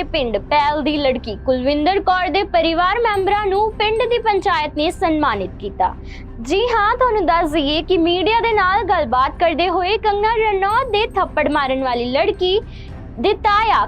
ਦੇ ਪਿੰਡ ਪੈਲ ਦੀ ਲੜਕੀ ਕੁਲਵਿੰਦਰ ਕੌਰ ਦੇ ਪਰਿਵਾਰ ਮੈਂਬਰਾਂ ਨੂੰ ਪਿੰਡ ਦੀ ਪੰਚਾਇਤ ਨੇ ਸਨਮਾਨਿਤ ਕੀਤਾ। ਜੀ ਹਾਂ, ਤੁਹਾਨੂੰ ਦੱਸ ਦਈਏ ਕਿ ਮੀਡੀਆ ਦੇ ਨਾਲ ਗੱਲਬਾਤ ਕਰਦੇ ਹੋਏ ਕੰਗਨਾ ਰਣੌਤ ਦੇ ਥੱਪੜ ਮਾਰਨ ਵਾਲੀ ਲੜਕੀ ਦੇ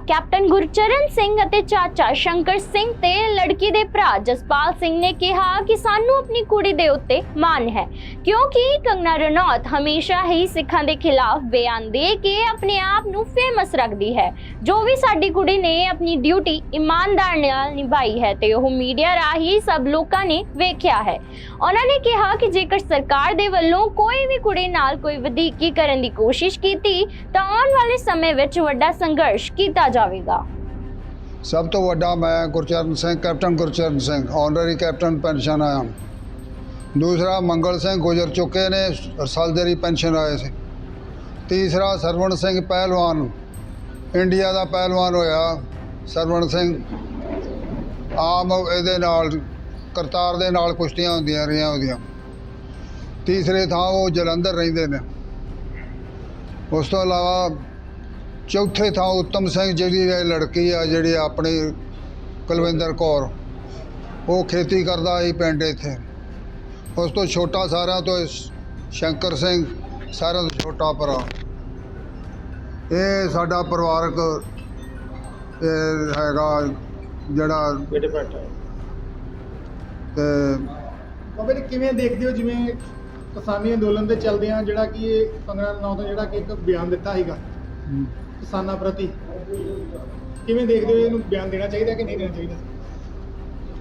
ਕੈਪਟਨ ਗੁਰਚਰਨ ਸਿੰਘ ਅਤੇ ਚਾਚਾ ਸ਼ੰਕਰ ਸਿੰਘ ਤੇ ਲੜਕੀ ਦੇ ਭਰਾ ਜਸਪਾਲ ਸਿੰਘ ਨੇ ਕਿਹਾ ਕਿ ਸਾਨੂੰ ਆਪਣੀ ਕੁੜੀ ਦੇ ਉੱਤੇ ਮਾਣ ਹੈ, ਕਿਉਂਕਿ ਕੰਗਨਾ ਰਣੌਤ ਹਮੇਸ਼ਾ ਹੀ ਸਿੱਖਾਂ ਦੇ ਖਿਲਾਫ ਬਿਆਨ ਦੇ ਕੇ ਆਪਣੇ ਆਪ ਨੂੰ ਫੇਮਸ ਰੱਖਦੀ ਹੈ। ਜੋ ਵੀ ਸਾਡੀ ਕੁੜੀ ਨੇ ਆਪਣੀ ਡਿਊਟੀ ਇਮਾਨਦਾਰ ਨਾਲ ਨਿਭਾਈ ਹੈ ਤੇ ਉਹ ਮੀਡੀਆ ਰਾਹੀਂ ਸਭ ਲੋਕਾਂ ਨੇ ਵੇਖਿਆ ਹੈ। ਉਹਨਾਂ ਨੇ ਕਿਹਾ ਕਿ ਜੇਕਰ ਸਰਕਾਰ ਦੇ ਵੱਲੋਂ ਕੋਈ ਵੀ ਕੁੜੀ ਨਾਲ ਕੋਈ ਵਧੀਕੀ ਕਰਨ ਦੀ ਕੋਸ਼ਿਸ਼ ਕੀਤੀ, ਤਾਂ ਆਉਣ ਵਾਲੇ ਸਮੇਂ ਵਿੱਚ ਵੱਡਾ ਸੰਘਰਸ਼ ਕੀਤਾ ਜਾਵੇਗਾ। ਸਭ ਤੋਂ ਵੱਡਾ ਮੈਂ Gurcharan Singh, captain Gurcharan Singh honorary captain pension ਆਇਆ ਦੂਸਰਾ, ਮੰਗਲ ਸਿੰਘ ਗੁਜ਼ਰ ਚੁੱਕੇ ਨੇ ਸਰਜਰੀ ਪੈਨਸ਼ਨ ਆਏ ਸੀ। ਤੀਸਰਾ, ਸਰਵਣ ਸਿੰਘ ਪਹਿਲਵਾਨ, ਇੰਡੀਆ ਦਾ ਪਹਿਲਵਾਨ ਹੋਇਆ, ਸਰਵਣ ਸਿੰਘ। ਆਮ ਇਹਦੇ ਨਾਲ ਕਰਤਾਰ ਦੇ ਨਾਲ ਕੁਸ਼ਤੀਆਂ ਹੁੰਦੀਆਂ, ਰਹੀਆਂ ਉਹਦੀਆਂ ਤੀਸਰੇ ਥਾਂ ਉਹ ਜਲੰਧਰ ਰਹਿੰਦੇ ਨੇ। ਉਸ ਤੋਂ ਇਲਾਵਾ ਚੌਥੇ ਥਾਂ ਉੱਤਮ ਸਿੰਘ ਜਿਹੜੀ ਇਹ ਲੜਕੀ ਆ, ਜਿਹੜੀ ਆਪਣੀ ਕੁਲਵਿੰਦਰ ਕੌਰ, ਉਹ ਖੇਤੀ ਕਰਦਾ ਸੀ ਪਿੰਡ ਇੱਥੇ। ਉਸ ਤੋਂ ਛੋਟਾ ਸਾਰਿਆਂ ਤੋਂ ਸ਼ੰਕਰ ਸਿੰਘ ਸਾਰਿਆਂ ਤੋਂ ਛੋਟਾ ਭਰਾ। ਇਹ ਸਾਡਾ ਪਰਿਵਾਰਕ ਹੈਗਾ ਜਿਹੜਾ ਬਾਬਾ ਜੀ ਕਿਵੇਂ ਦੇਖਦੇ ਹੋ ਜਿਵੇਂ ਕਿਸਾਨੀ ਅੰਦੋਲਨ ਦੇ ਚੱਲਦਿਆਂ ਜਿਹੜਾ ਕਿ ਇਹ ਰਣੌਤ ਨੇ ਜਿਹੜਾ ਕਿ ਇੱਕ ਬਿਆਨ ਦਿੱਤਾ ਸੀਗਾ ਕਿਸਾਨਾਂ ਪ੍ਰਤੀ? ਕਿਵੇਂ ਦੇਖਦੇ ਹੋ ਇਹਨੂੰ ਬਿਆਨ ਦੇਣਾ ਚਾਹੀਦਾ ਕਿ ਨਹੀਂ ਦੇਣਾ ਚਾਹੀਦਾ?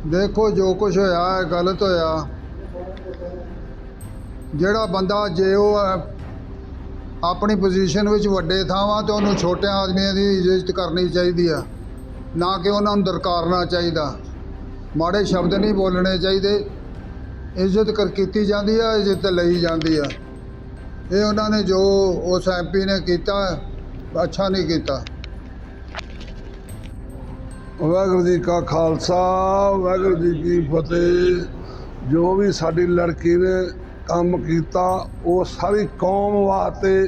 ਦੇਖੋ ਜੋ ਕੁਝ ਹੋਇਆ ਹੈ ਗਲਤ ਹੋਇਆ। ਜਿਹੜਾ ਬੰਦਾ ਜੇ ਉਹ ਆਪਣੀ ਪੋਜੀਸ਼ਨ ਵਿੱਚ ਵੱਡੇ ਥਾਵਾਂ ਤੇ ਉਹਨੂੰ ਛੋਟਿਆਂ ਆਦਮੀਆਂ ਦੀ ਇੱਜ਼ਤ ਕਰਨੀ ਚਾਹੀਦੀ ਆ ਨਾ ਕਿ ਉਹਨਾਂ ਨੂੰ ਦਰਕਾਰਨਾ ਚਾਹੀਦਾ। ਮਾੜੇ ਸ਼ਬਦ ਨਹੀਂ ਬੋਲਣੇ ਚਾਹੀਦੇ। ਇੱਜ਼ਤ ਕਰ ਕੀਤੀ ਜਾਂਦੀ ਆ, ਇੱਜ਼ਤ ਲਈ ਜਾਂਦੀ ਆ। ਇਹ ਉਹਨਾਂ ਨੇ ਜੋ ਉਸ ਐਮਪੀ ਨੇ ਕੀਤਾ, ਅੱਛਾ ਨਹੀਂ ਕੀਤਾ। ਵਾਹਿਗੁਰੂ ਜੀ ਕਾ ਖਾਲਸਾ, ਵਾਹਿਗੁਰੂ ਜੀ ਕੀ ਫਤਿਹ। ਜੋ ਵੀ ਸਾਡੀ ਲੜਕੀ ਨੇ ਕੰਮ ਕੀਤਾ, ਉਹ ਸਾਰੀ ਕੌਮ ਵਾਸਤੇ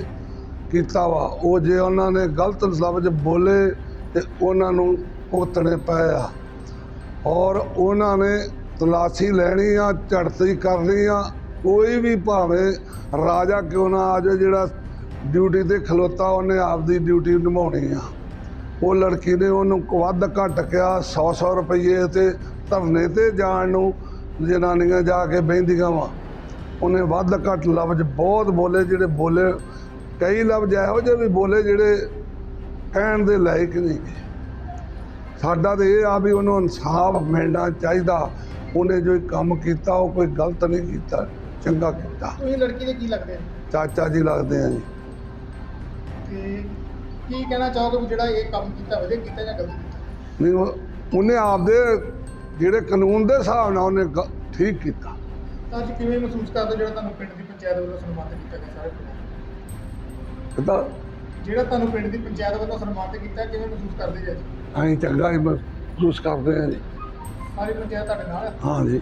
ਕੀਤਾ ਵਾ। ਉਹ ਜੇ ਉਹਨਾਂ ਨੇ ਗਲਤ ਲਫ਼ਜ਼ ਬੋਲੇ, ਤੇ ਉਹਨਾਂ ਨੂੰ ਭੁਗਤਣੇ ਪਏ ਆ। ਔਰ ਉਹਨਾਂ ਨੇ ਤਲਾਸ਼ੀ ਲੈਣੀ ਆ, ਝੜਤੀ ਕਰਨੀ ਆ। ਕੋਈ ਵੀ ਭਾਵੇਂ ਰਾਜਾ ਕਿਉਂ ਨਾ ਆ ਜਾਏ ਜਿਹੜਾ ਡਿਊਟੀ ਤੇ ਖਲੋਤਾ, ਉਹਨੇ ਆਪਦੀ ਡਿਊਟੀ ਨਿਭਾਉਣੀ ਆ। ਉਹ ਲੜਕੀ ਨੇ ਉਹਨੂੰ ਵੱਧ ਘੱਟ ਕਿਹਾ 100 100 ਰੁਪਏ ਤੇ ਧਰਨੇ ਤੇ ਜਾਣ ਨੂੰ, ਜਨਾਨੀਆਂ ਜਾ ਕੇ ਬਹਿੰਦੀਆਂ ਵਾ। ਉਹਨੇ ਵੱਧ ਘੱਟ ਲਫ਼ਜ਼ ਬਹੁਤ ਬੋਲੇ, ਜਿਹੜੇ ਬੋਲੇ, ਕਈ ਲਫ਼ਜ਼ ਇਹੋ ਜਿਹੇ ਵੀ ਬੋਲੇ ਜਿਹੜੇ ਕਹਿਣ ਦੇ ਲਾਇਕ ਨਹੀਂ। ਸਾਡਾ ਤੇ ਇਹ ਆ ਵੀ ਉਹਨੂੰ ਇਨਸਾਫ ਮਿਲਣਾ ਚਾਹੀਦਾ। ਉਹਨੇ ਜੋ ਕੰਮ ਕੀਤਾ ਉਹ ਕੋਈ ਗਲਤ ਨਹੀਂ ਕੀਤਾ ਚੰਗਾ ਕੀਤਾ। ਤੁਸੀਂ ਲੜਕੀ ਦੇ ਕੀ ਲੱਗਦੇ ਆ? ਚਾਚਾ ਜੀ ਲੱਗਦੇ ਆ ਜੀ। ਤੇ ਕੀ ਕਹਿਣਾ ਚਾਹੋਗੇ ਵੀ ਜਿਹੜਾ ਇਹ ਕੰਮ ਕੀਤਾ ਵਧੀਆ ਕੀਤਾ ਜਾਂ ਗਲਤ ਕੀਤਾ? ਨਹੀਂ ਉਹ- ਉਹਨੇ ਆਪਦੇ ਜਿਹੜੇ ਕਾਨੂੰਨ ਦੇ ਹਿਸਾਬ ਨਾਲ ਉਹਨੇ ਗ- ਠੀਕ ਕੀਤਾ। ਤਾਂ ਅੱਜ ਕਿਵੇਂ ਮਹਿਸੂਸ ਕਰਦੇ ਹੋ ਜਿਹੜਾ ਤੁਹਾਨੂੰ ਪਿੰਡ ਦੀ ਪੰਚਾਇਤ ਵੱਲੋਂ ਸਨਮਾਨਿਤ ਕੀਤਾ ਗਿਆ ਸਾਰੇ ਪਿੰਡ ਕਿਤਾ ਜਿਹੜਾ ਤੁਹਾਨੂੰ ਪਿੰਡ ਦੀ ਪੰਚਾਇਤ ਵੱਲੋਂ ਸਨਮਾਨਿਤ ਕੀਤਾ ਕਿਵੇਂ ਮਹਿਸੂਸ ਕਰਦੇ ਜੀ ਅੱਜ? ਅਸੀਂ ਚੰਗਾ ਹੀ ਮਹਿਸੂਸ ਕਰਦੇ ਹਾਂ ਜੀ। ਸਾਰੀ ਪੰਚਾਇਤ ਤੁਹਾਡੇ ਨਾਲ? ਹੈ ਜੀ।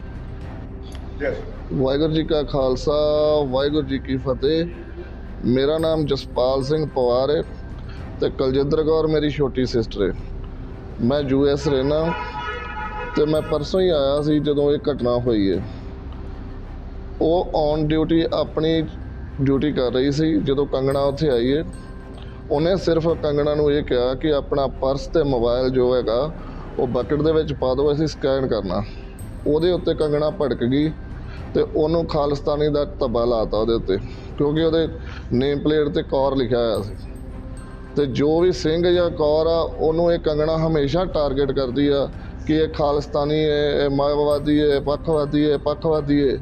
ਵਾਹਿਗੁਰੂ ਜੀ ਕਾ ਖਾਲਸਾ ਵਾਹਿਗੁਰੂ ਜੀ ਕੀ ਫਤਿਹ। ਮੇਰਾ ਨਾਮ ਜਸਪਾਲ ਸਿੰਘ ਪਵਾਰ ਹੈ ਤੇ ਕੁਲਜਿੰਦਰ ਕੌਰ ਮੇਰੀ ਛੋਟੀ ਸਿਸਟਰ ਹੈ। ਮੈਂ ਯੂ ਐਸ ਰਹਿਣਾ ਤੇ ਮੈਂ ਪਰਸੋਂ ਹੀ ਆਇਆ ਸੀ ਜਦੋਂ ਇਹ ਘਟਨਾ ਹੋਈ ਹੈ। ਉਹ ਔਨ ਡਿਊਟੀ ਆਪਣੀ ਡਿਊਟੀ ਕਰ ਰਹੀ ਸੀ ਜਦੋਂ ਕੰਗਣਾ ਉੱਥੇ ਆਈ ਹੈ। ਉਹਨੇ ਸਿਰਫ ਕੰਗਣਾ ਨੂੰ ਇਹ ਕਿਹਾ ਕਿ ਆਪਣਾ ਪਰਸ ਤੇ ਮੋਬਾਈਲ ਜੋ ਹੈਗਾ, ਉਹ ਬਕਟ ਦੇ ਵਿੱਚ ਪਾ ਦਿਓ, ਅਸੀਂ ਸਕੈਨ ਕਰਨਾ। ਉਹਦੇ ਉੱਤੇ ਕੰਗਣਾ ਭੜਕ ਗਈ ਤੇ ਉਹਨੂੰ ਖਾਲਿਸਤਾਨੀ ਦਾ ਧੱਬਾ ਲਾਤਾ ਉਹਦੇ ਉੱਤੇ, ਕਿਉਂਕਿ ਉਹਦੇ ਨੇਮ ਪਲੇਟ ਤੇ ਕੌਰ ਲਿਖਿਆ ਹੋਇਆ ਸੀ। ਤੇ ਜੋ ਵੀ ਸਿੰਘ ਜਾਂ ਕੌਰ ਆ, ਉਹਨੂੰ ਇਹ ਕੰਗਣਾ ਹਮੇਸ਼ਾ ਟਾਰਗੇਟ ਕਰਦੀ ਆ ਕਿ ਇਹ ਖਾਲਿਸਤਾਨੀ ਹੈ ਇਹ ਮਾਇਆਵਾਦੀ ਹੈ ਪੱਖਵਾਦੀ ਹੈ ਪੱਖਵਾਦੀ ਹੈ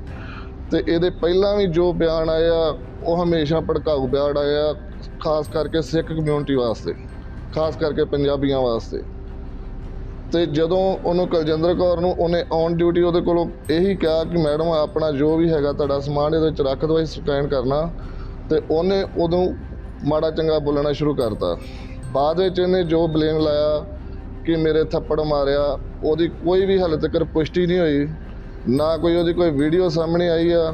ਤੇ ਇਹਦੇ ਪਹਿਲਾਂ ਵੀ ਜੋ ਬਿਆਨ ਆਏ ਆ ਉਹ ਹਮੇਸ਼ਾ ਭੜਕਾਊ ਬਿਆਨ ਆਇਆ। ਖਾਸ ਕਰਕੇ ਸਿੱਖ ਕਮਿਊਨਿਟੀ ਵਾਸਤੇ, ਖਾਸ ਕਰਕੇ ਪੰਜਾਬੀਆਂ ਵਾਸਤੇ। ਤੇ ਜਦੋਂ ਉਹਨੂੰ ਕੁਲਜਿੰਦਰ ਕੌਰ ਨੂੰ ਉਹਨੇ ਔਨ ਡਿਊਟੀ ਉਹਦੇ ਕੋਲੋਂ ਇਹੀ ਕਿਹਾ ਕਿ ਮੈਡਮ ਆਪਣਾ ਜੋ ਵੀ ਹੈਗਾ ਤੁਹਾਡਾ ਸਮਾਨ ਇਹਦੇ ਵਿੱਚ ਰੱਖ ਦਿਓ, ਅਸੀਂ ਸਕੈਨ ਕਰਨਾ। ਤੇ ਉਹਨੇ ਉਦੋਂ ਮਾੜਾ ਚੰਗਾ ਬੋਲਣਾ ਸ਼ੁਰੂ ਕਰਤਾ। ਬਾਅਦ ਵਿੱਚ ਇਹਨੇ ਜੋ ਬਲੇਮ ਲਾਇਆ ਕਿ ਮੇਰੇ ਥੱਪੜ ਮਾਰਿਆ, ਉਹਦੀ ਕੋਈ ਵੀ ਹਾਲੇ ਤੱਕ ਪੁਸ਼ਟੀ ਨਹੀਂ ਹੋਈ। ਨਾ ਕੋਈ ਉਹਦੀ ਕੋਈ ਵੀਡੀਓ ਸਾਹਮਣੇ ਆਈ ਆ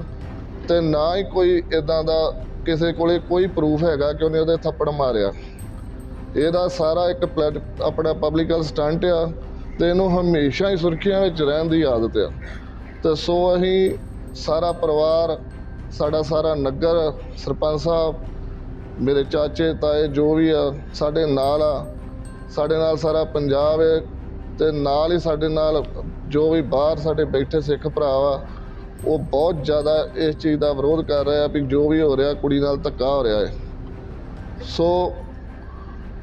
ਤੇ ਨਾ ਹੀ ਕੋਈ ਇਦਾਂ ਦਾ ਕਿਸੇ ਕੋਲੇ ਕੋਈ ਪ੍ਰੂਫ ਹੈਗਾ ਕਿ ਉਹਨੇ ਉਹਦੇ ਥੱਪੜ ਮਾਰਿਆ। ਇਹਦਾ ਸਾਰਾ ਇੱਕ ਪਲੈਟ ਆਪਣਾ ਪਬਲਿਕਲ ਸਟੰਟ ਆ ਤੇ ਇਹਨੂੰ ਹਮੇਸ਼ਾ ਹੀ ਸੁਰਖੀਆਂ ਵਿੱਚ ਰਹਿਣ ਦੀ ਆਦਤ ਆ। ਤੇ ਸੋ ਅਸੀਂ ਸਾਰਾ ਪਰਿਵਾਰ, ਸਾਡਾ ਸਾਰਾ ਨਗਰ, ਸਰਪੰਚ ਸਾਹਿਬ, ਮੇਰੇ ਚਾਚੇ, ਤਾਏ ਜੋ ਵੀ ਆ, ਸਾਡੇ ਨਾਲ ਆ, ਸਾਡੇ ਨਾਲ ਸਾਰਾ ਪੰਜਾਬ ਹੈ ਤੇ ਨਾਲ ਹੀ ਸਾਡੇ ਨਾਲ ਜੋ ਵੀ ਬਾਹਰ ਸਾਡੇ ਬੈਠੇ ਸਿੱਖ ਭਰਾ ਆ ਉਹ ਬਹੁਤ ਜ਼ਿਆਦਾ ਇਸ ਚੀਜ਼ ਦਾ ਵਿਰੋਧ ਕਰ ਰਿਹਾ ਵੀ ਜੋ ਵੀ ਹੋ ਰਿਹਾ ਕੁੜੀ ਨਾਲ ਧੱਕਾ ਹੋ ਰਿਹਾ ਹੈ। ਸੋ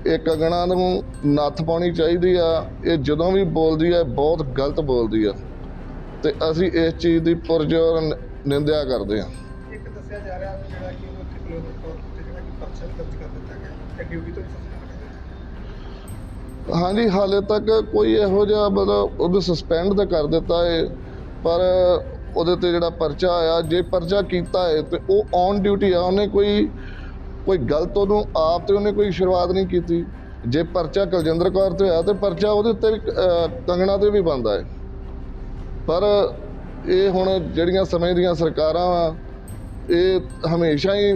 ਇਹ ਕੰਗਣਾ ਨੂੰ ਨੱਥ ਪਾਉਣੀ ਚਾਹੀਦੀ ਆ ਇਹ ਜਦੋਂ ਵੀ ਬੋਲਦੀ ਹੈ ਬਹੁਤ ਗਲਤ ਬੋਲਦੀ ਆ। ਤੇ ਅਸੀਂ ਇਸ ਚੀਜ਼ ਦੀ ਪੁਰਜੋਰ ਨਿੰਦਿਆ ਕਰਦੇ ਹਾਂ ਇੱਕ ਦੱਸਿਆ ਜਾ ਰਿਹਾ ਵੀ ਜਿਹੜਾ ਕਿ ਉਹਨੂੰ ਉੱਥੇ ਕਲੋਜ਼ ਕੋਰਟ ਤੇ ਜਿਹੜਾ ਕਿ ਪਰਚਾ ਵੀ ਦਰਜ ਕਰ ਦਿੱਤਾ ਗਿਆ ਤੇ ਡਿਊਟੀ ਤੋਂ ਵੀ ਸਸਪੈਂਡ ਕਰ ਦਿੱਤਾ ਹਾਂਜੀ ਹਾਲੇ ਤੱਕ ਕੋਈ ਇਹੋ ਜਿਹਾ ਮਤਲਬ ਉਹਨੂੰ ਸਸਪੈਂਡ ਤਾਂ ਕਰ ਦਿੱਤਾ ਹੈ ਪਰ ਉਹਦੇ ਤੇ ਜਿਹੜਾ ਪਰਚਾ ਆਇਆ, ਜੇ ਪਰਚਾ ਕੀਤਾ ਹੈ ਤੇ ਉਹ ਔਨ ਡਿਊਟੀ ਆ, ਉਹਨੇ ਕੋਈ ਕੋਈ ਗਲਤ ਉਹਨੂੰ ਆਪ ਤੇ ਉਹਨੇ ਕੋਈ ਸ਼ੁਰੂਆਤ ਨਹੀਂ ਕੀਤੀ। ਜੇ ਪਰਚਾ ਕੁਲਜਿੰਦਰ ਕੌਰ ਤੇ ਹੋਇਆ ਤੇ ਪਰਚਾ ਉਹਦੇ ਉੱਤੇ ਵੀ ਕੰਗਣਾ ਤੇ ਵੀ ਬਣਦਾ ਹੈ। ਪਰ ਇਹ ਹੁਣ ਜਿਹੜੀਆਂ ਸਮੇਂ ਦੀਆਂ ਸਰਕਾਰਾਂ ਵਾ, ਇਹ ਹਮੇਸ਼ਾ ਹੀ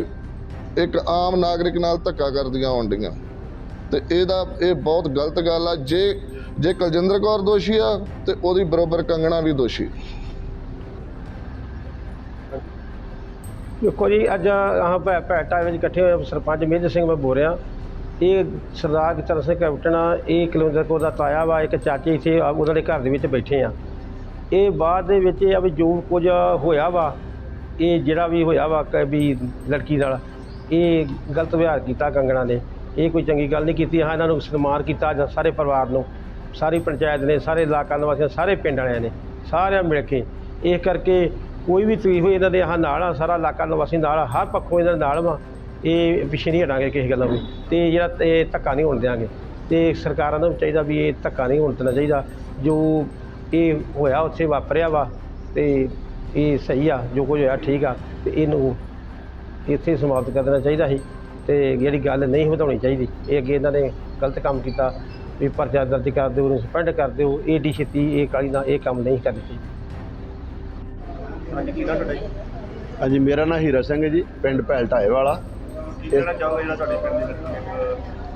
ਇੱਕ ਆਮ ਨਾਗਰਿਕ ਨਾਲ ਧੱਕਾ ਕਰਦੀਆਂ ਆਉਂਦੀਆਂ ਤੇ ਇਹਦਾ, ਇਹ ਬਹੁਤ ਗਲਤ ਗੱਲ ਆ। ਜੇ ਜੇ ਕੁਲਜਿੰਦਰ ਕੌਰ ਦੋਸ਼ੀ ਆ, ਤੇ ਉਹਦੀ ਬਰੋਬਰ ਕੰਗਣਾ ਵੀ ਦੋਸ਼ੀ। ਦੇਖੋ ਜੀ ਅੱਜ ਆਹ ਭੈ ਭੈਟਾ ਵਿੱਚ ਇਕੱਠੇ ਹੋਏ ਸਰਪੰਚ ਮੇਜਰ ਸਿੰਘ ਮੈਂ ਬੋਲ ਰਿਹਾ। ਇਹ ਸਰਦਾਰ ਗੁਰਚਰਨ ਸਿੰਘ ਕੈਪਟਨ ਆ ਇਹ ਕਿਲੋਮੀਟਰ ਕੋ ਦਾ ਤਾਇਆ ਵਾ ਇੱਕ ਚਾਚੇ ਇੱਥੇ ਆ, ਉਹਨਾਂ ਦੇ ਘਰ ਦੇ ਵਿੱਚ ਬੈਠੇ ਆ। ਇਹ ਬਾਅਦ ਦੇ ਵਿੱਚ ਇਹ ਆ ਵੀ ਜੋ ਕੁਝ ਹੋਇਆ ਵਾ ਇਹ ਜਿਹੜਾ ਵੀ ਹੋਇਆ ਵਾ ਕ ਵੀ ਲੜਕੀ ਨਾਲ ਇਹ ਗਲਤ ਵਿਵਹਾਰ ਕੀਤਾ ਕੰਗਣਾ ਨੇ। ਇਹ ਕੋਈ ਚੰਗੀ ਗੱਲ ਨਹੀਂ ਕੀਤੀ ਹਾਂ ਇਹਨਾਂ ਨੂੰ ਸਨਮਾਨ ਕੀਤਾ ਜਾਂ ਸਾਰੇ ਪਰਿਵਾਰ ਨੂੰ ਸਾਰੀ ਪੰਚਾਇਤ ਨੇ ਸਾਰੇ ਇਲਾਕਾ ਨਿਵਾਸੀਆਂ ਸਾਰੇ ਪਿੰਡ ਵਾਲਿਆਂ ਨੇ ਸਾਰਿਆਂ ਮਿਲ ਕੇ। ਇਸ ਕਰਕੇ ਕੋਈ ਵੀ ਤਕਲੀਫ ਹੋਈ, ਇਹਨਾਂ ਦੇ ਆਹ ਨਾਲ ਆ, ਸਾਰਾ ਇਲਾਕਾ ਨਿਵਾਸੀ ਨਾਲ ਆ, ਹਰ ਪੱਖੋਂ ਇਹਨਾਂ ਦੇ ਨਾਲ ਵਾ। ਇਹ ਪਿੱਛੇ ਨਹੀਂ ਹਟਾਂਗੇ ਕਿਸੇ ਗੱਲੋਂ ਵੀ ਤੇ ਜਿਹੜਾ ਇਹ ਧੱਕਾ ਨਹੀਂ ਹੋਣ ਦਿਆਂਗੇ। ਤੇ ਸਰਕਾਰਾਂ ਨੂੰ ਵੀ ਚਾਹੀਦਾ ਵੀ ਇਹ ਧੱਕਾ ਨਹੀਂ ਹੋਣ ਦੇਣਾ ਚਾਹੀਦਾ। ਜੋ ਇਹ ਹੋਇਆ, ਉੱਥੇ ਵਾਪਰਿਆ ਵਾ, ਤੇ ਇਹ ਸਹੀ ਆ, ਜੋ ਕੁਝ ਹੋਇਆ ਠੀਕ ਆ, ਤੇ ਇਹਨੂੰ ਇੱਥੇ ਸਮਾਪਤ ਕਰ ਦੇਣਾ ਚਾਹੀਦਾ ਸੀ। ਤੇ ਜਿਹੜੀ ਗੱਲ ਨਹੀਂ ਵਧਾਉਣੀ ਚਾਹੀਦੀ, ਇਹ ਅੱਗੇ ਇਹਨਾਂ ਨੇ ਗਲਤ ਕੰਮ ਕੀਤਾ, ਵੀ ਪਰਚਾ ਦਰਜ ਕਰ ਦਿਓ, ਉਹਨੂੰ ਸਸਪੈਂਡ ਕਰ ਦਿਓ, ਏਡੀ ਛੇਤੀ ਇਹ ਕਾਲੀ ਨਾਲ ਇਹ ਕੰਮ ਨਹੀਂ ਕਰਨੀ ਚਾਹੀਦੀ। ਹਾਂਜੀ ਕੀ ਤੁਹਾਡਾ ਜੀ? ਹਾਂਜੀ ਮੇਰਾ ਨਾਮ ਹੀਰਾ ਸਿੰਘ ਹੈ ਜੀ ਪਿੰਡ ਭੈਲ ਢਾਏ ਵਾਲਾ। ਕੀ ਕਹਿਣਾ ਚਾਹੋਗੇ ਜਿਹੜਾ ਤੁਹਾਡੇ ਪਿੰਡ ਦੀ ਲੜਕੀ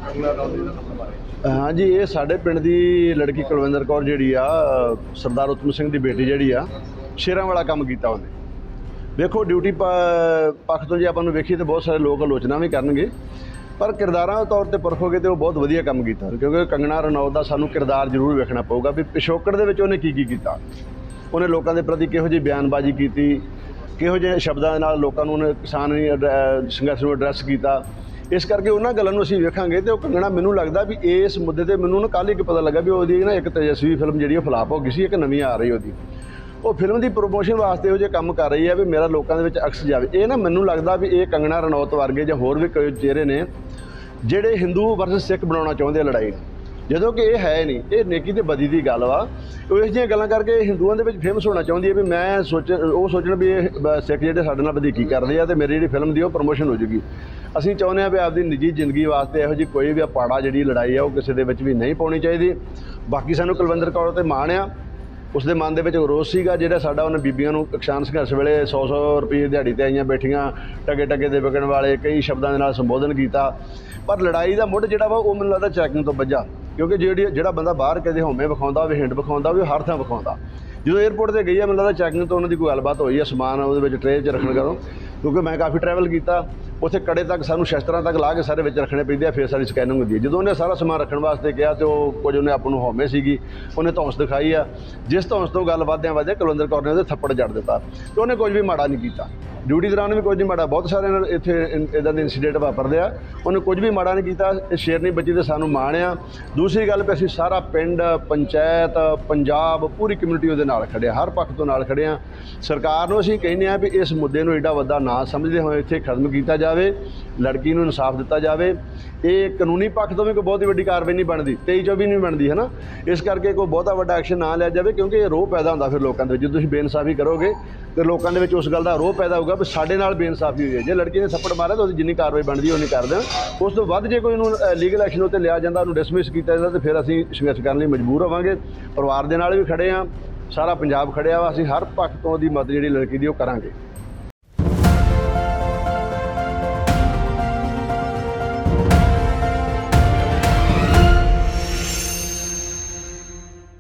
ਕੰਗਣਾ ਰਣੌਤ ਦੀ ਨਸਲ ਬਾਰੇ? ਹਾਂਜੀ ਇਹ ਸਾਡੇ ਪਿੰਡ ਦੀ ਲੜਕੀ ਕੁਲਵਿੰਦਰ ਕੌਰ ਜਿਹੜੀ ਆ ਸਰਦਾਰ ਉਤਮ ਸਿੰਘ ਦੀ ਬੇਟੀ ਜਿਹੜੀ ਆ ਸ਼ੇਰਾਂ ਵਾਲਾ ਕੰਮ ਕੀਤਾ ਉਹਨੇ। ਵੇਖੋ ਡਿਊਟੀ ਪੱਖ ਤੋਂ ਜੇ ਆਪਾਂ ਨੂੰ ਵੇਖੀਏ ਤਾਂ ਬਹੁਤ ਸਾਰੇ ਲੋਕ ਆਲੋਚਨਾ ਵੀ ਕਰਨਗੇ। ਪਰ ਕਿਰਦਾਰਾਂ ਦੇ ਤੌਰ ਤੇ ਪਰਖੋਗੇ ਤੇ ਉਹ ਬਹੁਤ ਵਧੀਆ ਕੰਮ ਕੀਤਾ। ਕਿਉਂਕਿ ਕੰਗਣਾ ਰਣੌਤ ਦਾ ਸਾਨੂੰ ਕਿਰਦਾਰ ਜ਼ਰੂਰ ਵੇਖਣਾ ਪਊਗਾ ਵੀ ਪਿਛੋਕੜ ਦੇ ਵਿੱਚ ਉਹਨੇ ਕੀ ਕੀ ਕੀਤਾ। ਉਹਨੇ ਲੋਕਾਂ ਦੇ ਪ੍ਰਤੀ ਕਿਹੋ ਜਿਹੀ ਬਿਆਨਬਾਜ਼ੀ ਕੀਤੀ? ਕਿਹੋ ਜਿਹੇ ਸ਼ਬਦਾਂ ਦੇ ਨਾਲ ਲੋਕਾਂ ਨੂੰ ਉਹਨੇ ਕਿਸਾਨ ਸੰਘਰਸ਼ ਨੂੰ ਐਡਰੈਸ ਕੀਤਾ? ਇਸ ਕਰਕੇ ਉਹਨਾਂ ਗੱਲਾਂ ਨੂੰ ਅਸੀਂ ਵੇਖਾਂਗੇ ਤੇ ਉਹ ਕੰਗਣਾ ਮੈਨੂੰ ਲੱਗਦਾ ਵੀ ਇਸ ਮੁੱਦੇ ਤੇ ਮੈਨੂੰ ਨਾ ਕੱਲ੍ਹ ਇੱਕ ਪਤਾ ਲੱਗਾ ਵੀ ਉਹਦੀ ਨਾ ਇੱਕ ਤੇਜਸਵੀ ਫਿਲਮ ਜਿਹੜੀ ਉਹ ਫਲਾਪ ਹੋ ਗਈ ਸੀ, ਇੱਕ ਨਵੀਂ ਆ ਰਹੀ ਉਹਦੀ। ਉਹ ਫਿਲਮ ਦੀ ਪ੍ਰੋਮੋਸ਼ਨ ਵਾਸਤੇ ਉਹ ਜਿਹੇ ਕੰਮ ਕਰ ਰਹੀ ਹੈ ਵੀ ਮੇਰਾ ਲੋਕਾਂ ਦੇ ਵਿੱਚ ਅਕਸ ਜਾਵੇ। ਇਹ ਨਾ ਮੈਨੂੰ ਲੱਗਦਾ ਵੀ ਇਹ ਕੰਗਣਾ ਰਣੌਤ ਵਰਗੇ ਜਾਂ ਹੋਰ ਵੀ ਕੋਈ ਚਿਹਰੇ ਨੇ, ਜਿਹੜੇ ਹਿੰਦੂ ਵਰਸਸ ਸਿੱਖ ਬਣਾਉਣਾ ਚਾਹੁੰਦੇ ਆ ਲੜਾਈ ਜਦੋਂ ਕਿ ਇਹ ਹੈ ਨਹੀਂ, ਇਹ ਨੇਕੀ ਤੇ ਬਦੀ ਦੀ ਗੱਲ ਵਾ। ਉਹ ਇਸ ਜਿਹੀਆਂ ਗੱਲਾਂ ਕਰਕੇ ਹਿੰਦੂਆਂ ਦੇ ਵਿੱਚ ਫੇਮਸ ਹੋਣਾ ਚਾਹੁੰਦੀ ਹੈ ਵੀ ਮੈਂ ਸੋਚ, ਉਹ ਸੋਚਣ ਵੀ ਇਹ ਬ- ਸਿੱਖ ਜਿਹੜੇ ਸਾਡੇ ਨਾਲ ਵਧੀਕੀ ਕਰਦੇ ਆ ਤੇ ਮੇਰੀ ਜਿਹੜੀ ਫਿਲਮ ਦੀ ਉਹ ਪ੍ਰੋਮੋਸ਼ਨ ਹੋ ਜੂਗੀ। ਅਸੀਂ ਚਾਹੁੰਦੇ ਆ ਵੀ ਆਪਦੀ ਨਿੱਜੀ ਜ਼ਿੰਦਗੀ ਵਾਸਤੇ ਇਹੋ ਜਿਹੀ ਕੋਈ ਵੀ ਪਾੜਾ ਜਿਹੜੀ ਲੜਾਈ ਆ ਉਹ ਕਿਸੇ ਦੇ ਵਿੱਚ ਵੀ ਨਹੀਂ ਪਾਉਣੀ ਚਾਹੀਦੀ। ਬਾਕੀ ਸਾਨੂੰ ਕੁਲਵਿੰਦਰ ਕੌਰ ਤੇ ਮਾਣ ਆ। ਉਸ ਦੇ ਮਨ ਦੇ ਵਿੱਚ ਰੋਸ ਸੀਗਾ, ਜਿਹੜਾ ਸਾਡਾ ਉਹਨੇ ਬੀਬੀਆਂ ਨੂੰ ਕਿਸਾਨ ਸੰਘਰਸ਼ ਵੇਲੇ 100-100 ਰੁਪਏ ਦਿਹਾੜੀ ਤੇ ਆਈਆਂ ਬੈਠੀਆਂ ਟਗੇ ਟਗੇ ਦੇ ਵਿਕਣ ਵਾਲੇ, ਕਈ ਸ਼ਬਦਾਂ ਦੇ ਨਾਲ ਸੰਬੋਧਨ ਕੀਤਾ। ਪਰ ਲੜਾਈ ਦਾ ਮੁੱਢ ਜਿਹੜਾ ਵਾ, ਉਹ ਮੈਨੂੰ ਲੱਗਦਾ ਚੈਕਿੰਗ ਤੋਂ ਵੱਜਾ। ਕਿਉਂਕਿ ਜਿਹੜੀ, ਜਿਹੜਾ ਬੰਦਾ ਬਾਹਰ ਕਦੇ ਹਉਮੈ ਵਿਖਾਉਂਦਾ, ਹੋਵੇ ਹਿੰਡ ਵਿਖਾਉਂਦਾ, ਹੋਵੇ ਹਰ ਥਾਂ ਵਿਖਾਉਂਦਾ। ਜਦੋਂ 에ਅਰਪੋਰਟ ਤੇ ਗਈ ਆ, ਮੈਨੂੰ ਲੱਗਦਾ ਚੈਕਿੰਗ ਤੋਂ ਉਹਨਾਂ ਦੀ ਕੋਈ ਗੱਲਬਾਤ ਹੋਈ ਆ, ਸਮਾਨ ਉਹਦੇ ਵਿੱਚ ਟ੍ਰੇ 'ਚ ਰੱਖਣ ਕਰੋ ਕਿਉਂਕਿ ਮੈਂ ਕਾਫੀ ਟਰੈਵਲ ਕੀਤਾ, ਉੱਥੇ ਕੜੇ ਤੱਕ ਸਾਨੂੰ ਸ਼ਸਤਰਾਂ ਤੱਕ ਲਾ ਕੇ ਸਾਰੇ ਵਿੱਚ ਰੱਖਣੇ ਪੈਂਦੇ ਆ, ਫਿਰ ਸਾਡੀ ਸਕੈਨਿੰਗ ਹੁੰਦੀ ਹੈ। ਜਦੋਂ ਉਹਨੇ ਸਾਰਾ ਸਮਾਨ ਰੱਖਣ ਵਾਸਤੇ ਕਿਹਾ ਤੇ ਉਹ ਕੁਝ ਉਹਨੇ ਆਪ ਨੂੰ ਹਉਮੈ ਸੀਗੀ, ਉਹਨੇ ਧੌਂਸ ਦਿਖਾਈ ਆ। ਜਿਸ ਧੌਂਸ ਤੋਂ ਗੱਲ ਵਧਦਿਆਂ ਵਧਦਿਆਂ, ਕੁਲਵਿੰਦਰ ਕੌਰ ਨੇ ਉਹਦੇ ਥੱਪੜ ਜੜ ਦਿੱਤਾ ਤੇ ਉਹਨੇ ਕੁਝ ਵੀ ਮਾੜਾ ਨਹੀਂ ਕੀਤਾ। ਡਿਊਟੀ ਦੌਰਾਨ ਵੀ ਕੁਝ ਨਹੀਂ ਮਾੜਾ, ਬਹੁਤ ਸਾਰੇ ਨਾਲ ਇੱਥੇ ਇਦਾਂ ਦੇ ਇਨਸੀਡੈਂਟ ਵਾਪਰਦੇ ਆ। ਉਹਨੇ ਕੁਝ ਵੀ ਮਾੜਾ ਨਹੀਂ ਕੀਤਾ, ਇਹ ਸ਼ੇਰਨੀ ਬੱਚੀ ਤੇ ਸਾਨੂੰ ਮਾਣ ਆ ਦੂਸਰੀ ਗੱਲ ਵੀ ਅਸੀਂ ਸਾਰਾ ਪਿੰਡ, ਪੰਚਾਇਤ, ਪੰਜਾਬ, ਪੂਰੀ ਕਮਿਊਨਿਟੀ ਉਹਦੇ ਨਾਲ ਖੜੇ ਹਰ ਪੱਖ ਤੋਂ ਨਾਲ ਖੜੇ ਆ। ਸਰਕਾਰ ਨੂੰ ਅਸੀਂ ਕਹਿੰਦੇ ਆ ਵੀ ਇਸ ਮੁੱਦੇ ਨੂੰ ਏਡਾ ਵੱਡਾ ਨਾ ਸਮਝਦੇ ਹੋਏ ਇੱਥੇ ਖਤਮ ਕੀਤਾ ਜਾਵੇ, ਲੜਕੀ ਨੂੰ ਇਨਸਾਫ ਦਿੱਤਾ ਜਾਵੇ। ਇਹ ਕਾਨੂੰਨੀ ਪੱਖ ਤੋਂ ਵੀ ਕੋਈ ਬਹੁਤੀ ਵੱਡੀ ਕਾਰਵਾਈ ਨਹੀਂ ਬਣਦੀ 23 24 ਨਹੀਂ ਬਣਦੀ ਹੈ ਨਾ ਇਸ ਕਰਕੇ ਕੋਈ ਬਹੁਤਾ ਵੱਡਾ ਐਕਸ਼ਨ ਨਾ ਲਿਆ ਜਾਵੇ, ਕਿਉਂਕਿ ਇਹ ਰੋਹ ਪੈਦਾ ਹੁੰਦਾ ਫਿਰ ਲੋਕਾਂ ਦੇ ਵਿੱਚ। ਜੇ ਤੁਸੀਂ ਬੇਇਨਸਾਫੀ ਕਰੋਗੇ, ਤੇ ਲੋਕਾਂ ਦੇ ਵਿੱਚ ਉਸ ਗੱਲ ਦਾ ਰੋਹ ਪੈਦਾ ਹੋਊਗਾ ਵੀ ਸਾਡੇ ਨਾਲ ਬੇਇਨਸਾਫੀ ਹੋਈ ਹੈ। ਜੇ ਲੜਕੀ ਨੇ ਥੱਪੜ ਮਾਰਿਆ ਤਾਂ ਉਹਦੀ ਜਿੰਨੀ ਕਾਰਵਾਈ ਬਣਦੀ ਉਹ ਨਹੀਂ ਕਰਦੇ ਉਸ ਤੋਂ ਵੱਧ ਜੇ ਕੋਈ ਉਹਨੂੰ ਲੀਗਲ ਐਕਸ਼ਨ ਉੱਤੇ ਲਿਆ ਜਾਂਦਾ, ਉਹਨੂੰ ਡਿਸਮਿਸ ਕੀਤਾ ਜਾਂਦਾ, ਤਾਂ ਫਿਰ ਅਸੀਂ ਸੰਘਰਸ਼ ਕਰਨ ਲਈ ਮਜਬੂਰ ਹੋਵਾਂਗੇ। ਪਰਿਵਾਰ ਦੇ ਨਾਲ ਵੀ ਖੜੇ ਆ ਸਾਰਾ ਪੰਜਾਬ ਖੜਿਆ ਵਾ। ਅਸੀਂ ਹਰ ਪੱਖ ਤੋਂ ਉਹਦੀ ਮਦਦ ਜਿਹੜੀ ਲੜਕੀ ਦੀ ਉਹ ਕਰਾਂਗੇ।